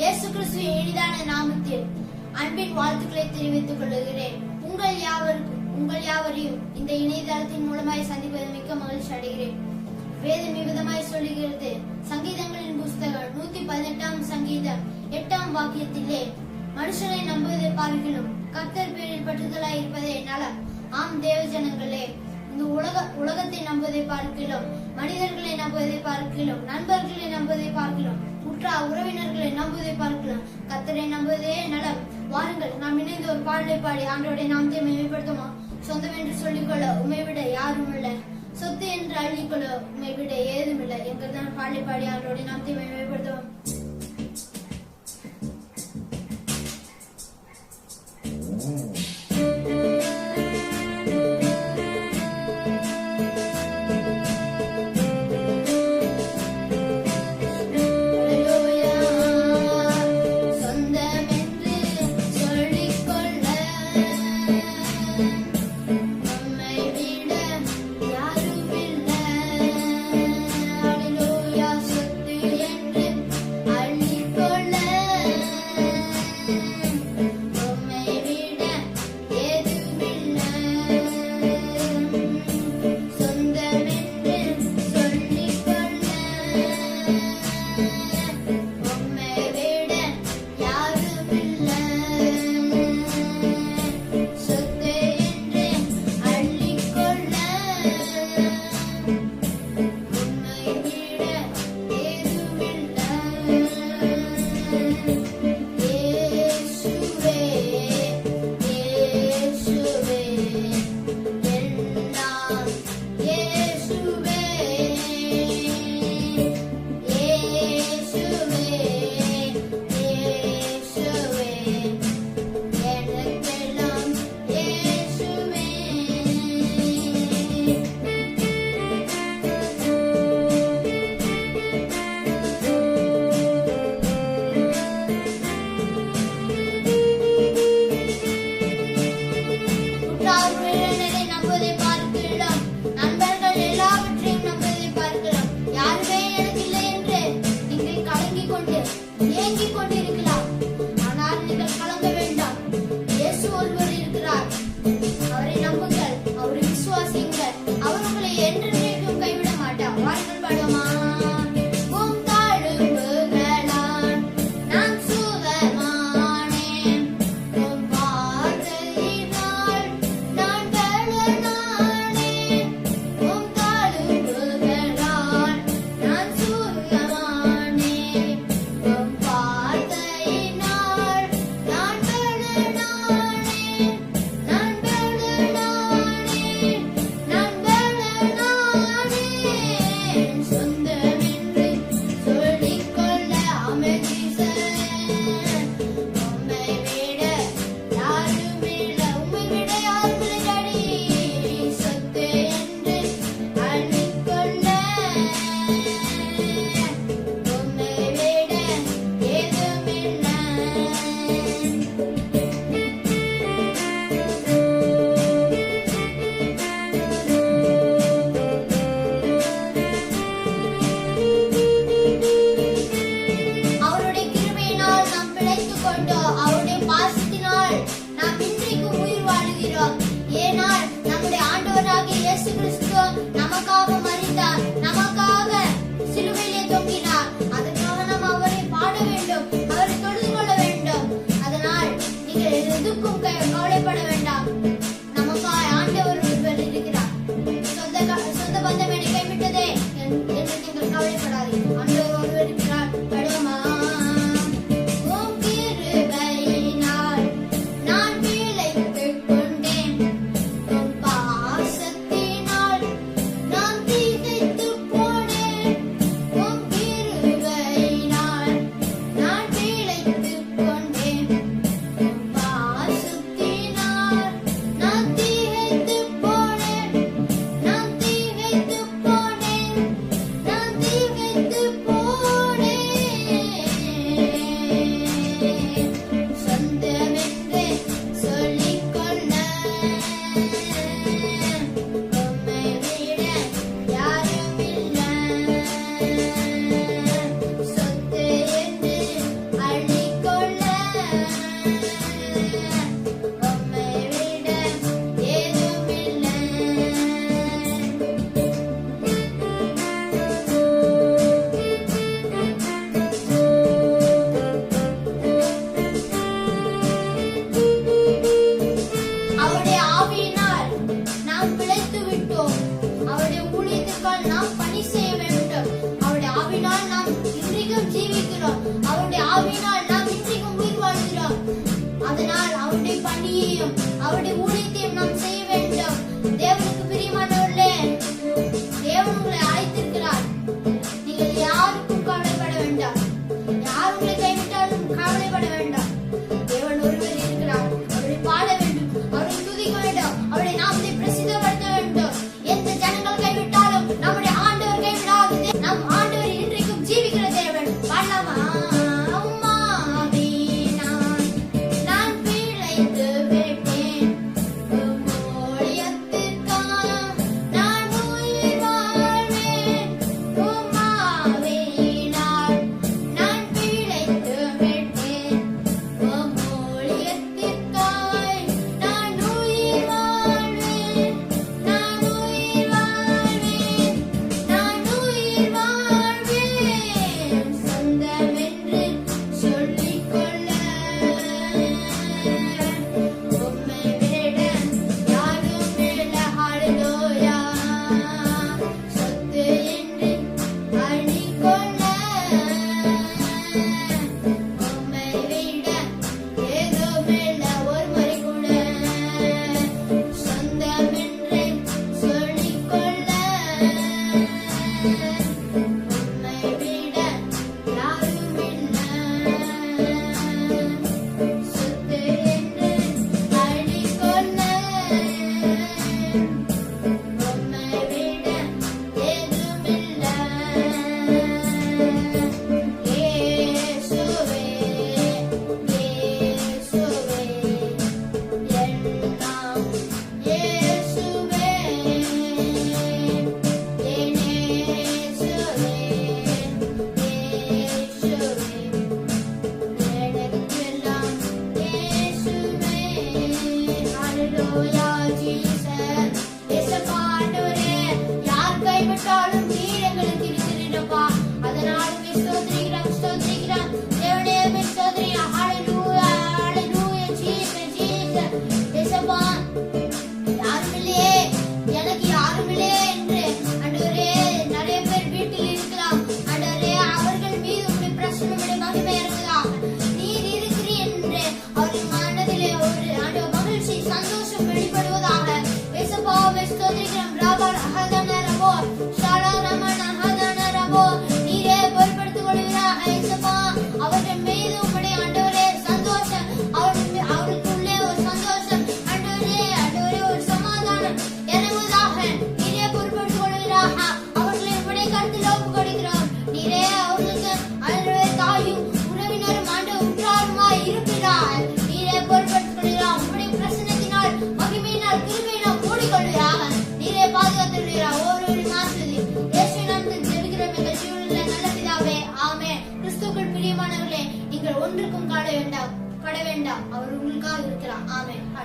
இயேசு கிறிஸ்து எளிதான நாமத்தில் அன்பின் வாழ்த்துக்களை தெரிவித்துக் கொள்கிறேன். உங்கள் யாவருக்கும் உங்கள் யாவரையும் இந்த இணையதளத்தின் மூலமாய் சந்திப்பது மிக்க மகிழ்ச்சி அடைகிறேன். வேதம் விதமாய் சொல்லுகிறது. சங்கீதங்களின் புஸ்தகம் நூத்தி பதினெட்டாம் சங்கீதம் எட்டாம் வாக்கியத்திலே மனுஷனை நம்புவதை பார்க்கிலும் கர்த்தர் பேரில் பற்றுதலாய் இருப்பதே நலம் ஆம் தேவ ஜனங்களே இந்த உலக உலகத்தை நம்புவதை பார்க்கிறோம் மனிதர்களை நம்புவதை பார்க்கிறோம் நண்பர்களை நம்புவதை பார்க்கிறோம் உற்றா உறவினர்களை நம்புவதை பார்க்கலாம். கத்தரை நம்புவதே நலம். வாருங்கள் நாம் இணைந்து ஒரு பாடலை பாடி ஆண்டோடைய நாமத்தை மேம்படுத்துமா சொந்தம் என்று சொல்லிக்கொள்ள உமை விட யாரும் இல்லை. சொத்து என்று அள்ளிக்கொள்ள உமை விட ஏதும் இல்லை. எங்கள் தான் பாடலை பாடி ஆண்டோடைய நாமத்தை மேம்படுத்துவோம்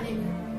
Hallelujah.